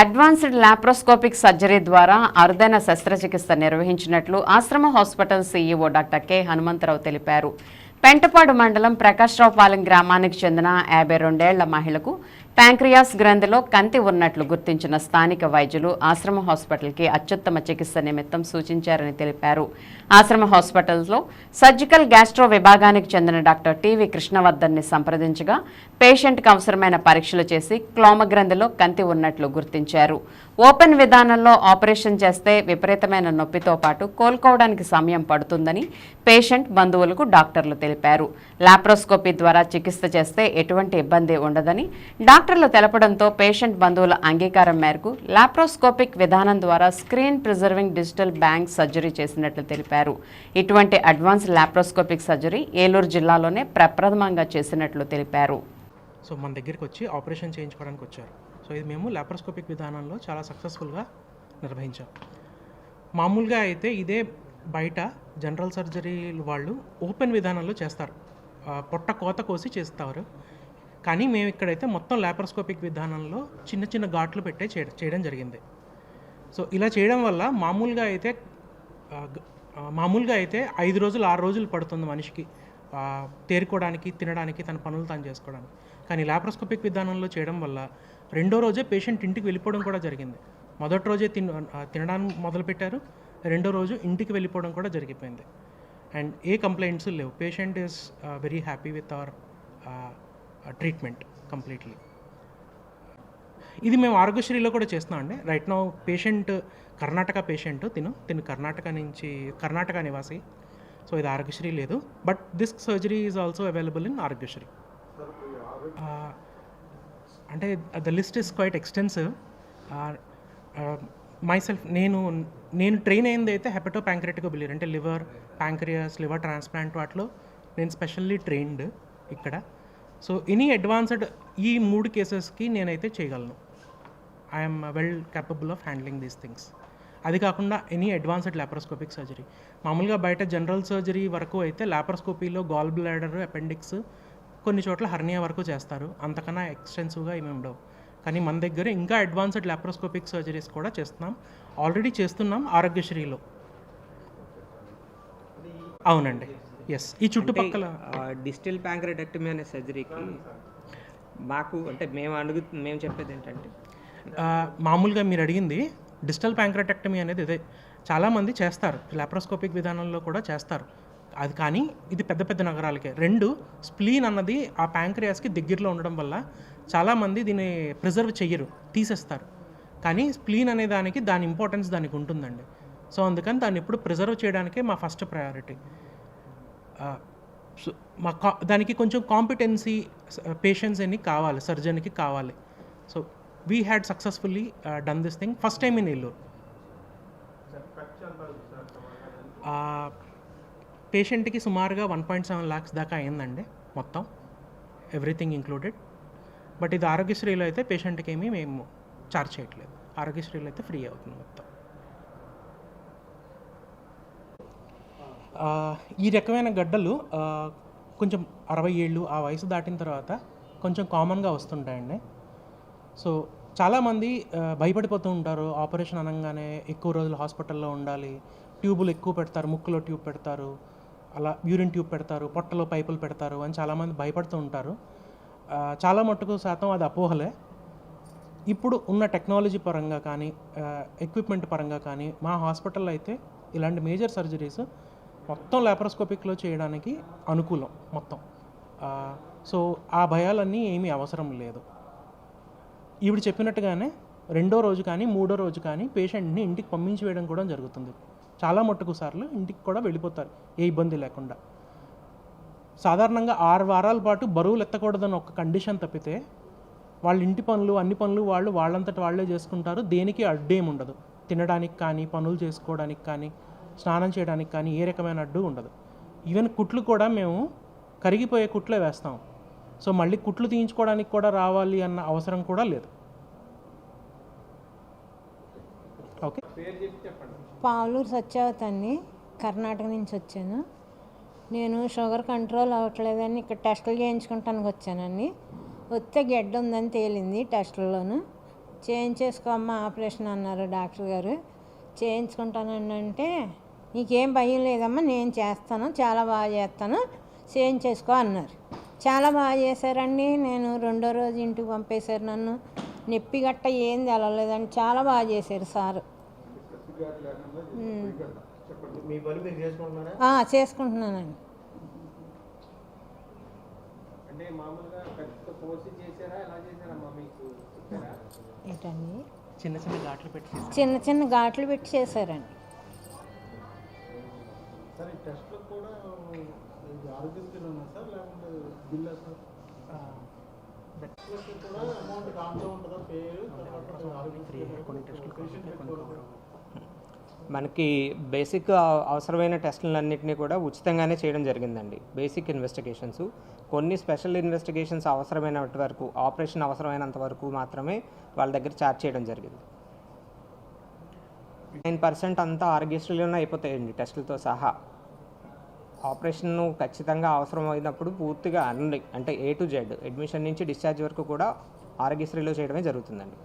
Advanced laparoscopic surgery ద్వారా అరుదైన శస్త్రచికిత్స నిర్వహించినట్లు Ashram hospital CEO doctor K Hanumantharao తెలిపారు. పెంటపాడు మండలం ప్రకాశ్రావుపాలెం గ్రామానికి చెందిన యాభై రెండేళ్ళ మహిళకు ప్యాంక్రియాస్ గ్రంథిలో కంతి ఉన్నట్లు గుర్తించిన స్థానిక వైద్యులు ఆశ్రమ హాస్పిటల్కి అత్యుత్తమ చికిత్స నిమిత్తం సూచించారని తెలిపారు. ఆశ్రమ హాస్పిటల్లో సర్జికల్ గ్యాస్ట్రో విభాగానికి చెందిన డాక్టర్ టివి కృష్ణవర్ధన్ని సంప్రదించగా పేషెంట్కి అవసరమైన పరీక్షలు చేసి క్లోమ గ్రంథిలో కంతి ఉన్నట్లు గుర్తించారు. ఓపెన్ విధానంలో ఆపరేషన్ చేస్తే విపరీతమైన నొప్పితో పాటు కోలుకోవడానికి సమయం పడుతుందని పేషెంట్ బంధువులకు డాక్టర్లు తెలిపారు. లాప్రోస్కోపీ ద్వారా చికిత్స చేస్తే ఎటువంటి ఇబ్బంది ఉండదని డాక్టర్లు తెలపడంతో పేషెంట్ బంధువుల అంగీకారం మేరకు లాప్రోస్కోపిక్ విధానం ద్వారా screen preserving digital bank surgery చేసినట్లు తెలిపారు. ఇటువంటి అడ్వాన్స్ లాప్రోస్కోపిక్ సర్జరీ ఏలూరు జిల్లాలోనే ప్రప్రథమంగా చేసినట్లు తెలిపారు. సో మన దగ్గరికి వచ్చి ఆపరేషన్ చేయించుకోవడానికి వచ్చారు. సో ఇది మేము లాప్రోస్కోపిక్ విధానంలో చాలా సక్సెస్ఫుల్గా నిర్వహించాం. మామూలుగా అయితే ఇదే బయట జనరల్ సర్జరీ వాళ్ళు ఓపెన్ విధానంలో చేస్తారు. పొట్ట కోత కోసి చేస్తారు. కానీ మేము ఇక్కడైతే మొత్తం లాప్రోస్కోపిక్ విధానంలో చిన్న చిన్న ఘాట్లు పెట్టే చేయడం జరిగింది. సో ఇలా చేయడం వల్ల మామూలుగా అయితే మామూలుగా అయితే ఐదు రోజులు ఆరు రోజులు పడుతుంది మనిషికి. తేరుకోవడానికి తినడానికి తన పనులు తాను చేసుకోవడానికి. కానీ లాప్రోస్కోపిక్ విధానంలో చేయడం వల్ల రెండో రోజే పేషెంట్ ఇంటికి వెళ్ళిపోవడం కూడా జరిగింది. మొదటి రోజే తిన తినడానికి మొదలుపెట్టారు. రెండో రోజు ఇంటికి వెళ్ళిపోవడం కూడా జరిగిపోయింది. అండ్ ఏ కంప్లైంట్స్ లేవు. Patient is very happy with our treatment completely. ఇది మేము ఆరోగ్యశ్రీలో కూడా చేస్తున్నాం అండి. Right now patient Karnataka patient తిను తిను కర్ణాటక నుంచి కర్ణాటక నివాసి. సో ఇది ఆరోగ్యశ్రీ లేదు. But this surgery is also available in Aarogyasri. అంటే the list is quite extensive myself నేను నేను ట్రైన్ అయింది అయితే హెపటో ప్యాంక్రెటిక్ బిలీర్ అంటే లివర్ ప్యాంక్రియస్ లివర్ ట్రాన్స్ప్లాంట్ వాటిలో నేను స్పెషల్లీ ట్రైన్డ్ ఇక్కడ. సో ఎనీ అడ్వాన్స్డ్ ఈ మూడు కేసెస్కి నేనైతే చేయగలను. I'm well capable of handling these things అది కాకుండా ఎనీ అడ్వాన్స్డ్ లాప్రోస్కోపిక్ సర్జరీ మామూలుగా బయట జనరల్ సర్జరీ వరకు అయితే లాప్రోస్కోపీలో గాల్ బ్లాడర్ అపెండిక్స్ కొన్ని చోట్ల హర్నియా వరకు చేస్తారు. అంతకన్నా ఎక్స్టెన్సివ్గా ఏమి ఉండవు. కానీ మన దగ్గర ఇంకా అడ్వాన్స్డ్ లాప్రోస్కోపిక్ సర్జరీస్ కూడా చేస్తున్నాం. ఆల్రెడీ చేస్తున్నాం ఆరోగ్యశ్రీలో. అవునండి. ఎస్ ఈ చుట్టుపక్కల డిజిటల్ ప్యాంక్రెటెక్టమీ అనే సర్జరీకి మాకు అంటే మేము అడుగు మేము చెప్పేది ఏంటంటే? మామూలుగా మీరు అడిగింది డిజిటల్ ప్యాంక్రటెక్టమీ అనేది ఇదే. చాలామంది చేస్తారు. లాప్రోస్కోపిక్ విధానంలో కూడా చేస్తారు. అది కానీ ఇది పెద్ద పెద్ద నగరాలకే. రెండు స్ప్లీన్ అన్నది ఆ ప్యాంక్రియాస్కి దగ్గరలో ఉండడం వల్ల చాలామంది దీన్ని ప్రిజర్వ్ చెయ్యరు తీసేస్తారు. కానీ స్ప్లీన్ అనే దానికి దాని ఇంపార్టెన్స్ దానికి ఉంటుందండి. సో అందుకని దాన్ని ఎప్పుడు ప్రిజర్వ్ చేయడానికే మా ఫస్ట్ ప్రయారిటీ. సో మా కా దానికి కొంచెం కాంపిటెన్సీ పేషెన్స్ అని కావాలి సర్జన్కి కావాలి. So we had successfully done this thing first time in Eluru పేషెంట్కి సుమారుగా వన్ పాయింట్ సెవెన్ ల్యాక్స్ దాకా అయిందండి మొత్తం ఎవ్రీథింగ్ ఇంక్లూడెడ్. బట్ ఇది ఆరోగ్యశ్రీలో అయితే పేషెంట్కి ఏమీ మేము చార్జ్ చేయట్లేదు. ఆరోగ్యశ్రీలో అయితే ఫ్రీ అవుతుంది మొత్తం. ఈ రకమైన గడ్డలు కొంచెం అరవై ఏళ్ళు ఆ వయసు దాటిన తర్వాత కొంచెం కామన్గా వస్తుంటాయండి. సో చాలామంది భయపడిపోతూ ఉంటారు. ఆపరేషన్ అనగానే ఎక్కువ రోజులు హాస్పిటల్లో ఉండాలి. ట్యూబులు ఎక్కువ పెడతారు ముక్కులో ట్యూబ్ పెడతారు. అలా యూరిన్ ట్యూబ్ పెడతారు పొట్టలో పైపులు పెడతారు అని చాలామంది భయపడుతూ ఉంటారు. చాలా మట్టుకు శాతం అది అపోహలే. ఇప్పుడు ఉన్న టెక్నాలజీ పరంగా కానీ ఎక్విప్మెంట్ పరంగా కానీ మా హాస్పిటల్లో అయితే ఇలాంటి మేజర్ సర్జరీస్ మొత్తం లాప్రోస్కోపిక్లో చేయడానికి అనుకూలం మొత్తం. సో ఆ భయాలన్నీ ఏమీ అవసరం లేదు. ఇప్పుడు చెప్పినట్టుగానే రెండో రోజు కానీ మూడో రోజు కానీ పేషెంట్ని ఇంటికి పంపించి వేయడం కూడా జరుగుతుంది. చాలా మట్టుకు సార్లు ఇంటికి కూడా వెళ్ళిపోతారు ఏ ఇబ్బంది లేకుండా. సాధారణంగా ఆరు వారాల పాటు బరువులు ఎత్తకూడదని ఒక కండిషన్ తప్పితే వాళ్ళ ఇంటి పనులు అన్ని పనులు వాళ్ళు వాళ్ళంతటి వాళ్ళే చేసుకుంటారు. దేనికి అడ్డేం ఉండదు. తినడానికి కానీ పనులు చేసుకోవడానికి కానీ స్నానం చేయడానికి కానీ ఏ రకమైన అడ్డు ఉండదు. ఈవెన్ కుట్లు కూడా మేము కరిగిపోయే కుట్లే వేస్తాం. సో మళ్ళీ కుట్లు తీయించుకోవడానికి కూడా రావాలి అన్న అవసరం కూడా లేదు. ఓకే. పావులూరు సత్యావతాన్ని కర్ణాటక నుంచి వచ్చాను. నేను షుగర్ కంట్రోల్ అవ్వట్లేదని ఇక్కడ టెస్టులు చేయించుకుంటానికి వచ్చానండి. వస్తే గెడ్డ ఉందని తేలింది టెస్టుల్లోను. చేయించేసుకోమ్మా ఆపరేషన్ అన్నారు డాక్టర్ గారు. చేయించుకుంటానండి అంటే నీకేం భయం లేదమ్మా నేను చేస్తాను చాలా బాగా చేస్తాను చేయించేసుకో అన్నారు. చాలా బాగా చేశారండి. నేను రెండో రోజు ఇంటికి పంపేశారు నన్ను. నొప్పి గట్ట ఏం తెలలేదండి చాలా బాగా చేశారు సారు. చేసుకుంటున్నానండి. ఏంటండి? చిన్న చిన్న ఘాట్లు పెట్టి చేశారు. చిన్న చిన్న ఘాట్లు పెట్టి చేశారండి. కొన్ని టెస్టులు కొన్ని మనకి బేసిక్ అవసరమైన టెస్టులన్నింటినీ కూడా ఉచితంగానే చేయడం జరిగిందండి. Basic investigations. కొన్ని స్పెషల్ ఇన్వెస్టిగేషన్స్ అవసరమైనంత వరకు ఆపరేషన్ అవసరమైనంత వరకు మాత్రమే వాళ్ళ దగ్గర ఛార్జ్ చేయడం జరిగింది. నైన్ పర్సెంట్ అంతా ఆరోగ్యశ్రీలోనే అయిపోతాయండి టెస్టులతో సహా. ఆపరేషన్ ఖచ్చితంగా అవసరమైనప్పుడు పూర్తిగా అన్ని అంటే ఏ టు జెడ్ అడ్మిషన్ నుంచి డిశ్చార్జ్ వరకు కూడా ఆరోగ్యశ్రీలో చేయడమే జరుగుతుందండి.